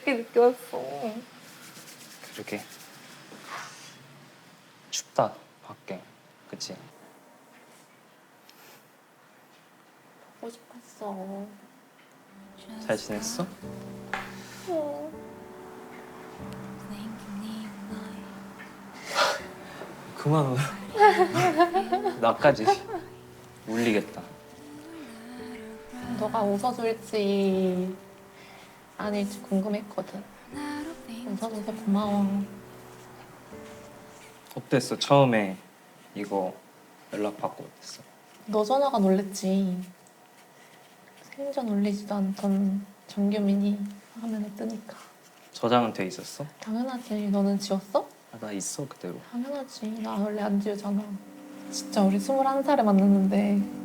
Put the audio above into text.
늦게 왔어? 그러게 춥다 밖에 그치? 보고 싶었어. 잘 지냈어? 어. 그만 울어 나까지 울리겠다 너가 웃어줄지 아닐지 궁금했거든. 웃어줘서 고마워. 어땠어 처음에 이거 연락 받고 어땠어? 너 전화가 놀랬지. 생전 울리지도 않던 정규민이 화면에 뜨니까. 저장은 돼 있었어? 당연하지. 너는 지웠어? 아, 나 있어 그대로 당연하지. 나 원래 안 지우잖아. 진짜 우리 21살에 만났는데 29이야.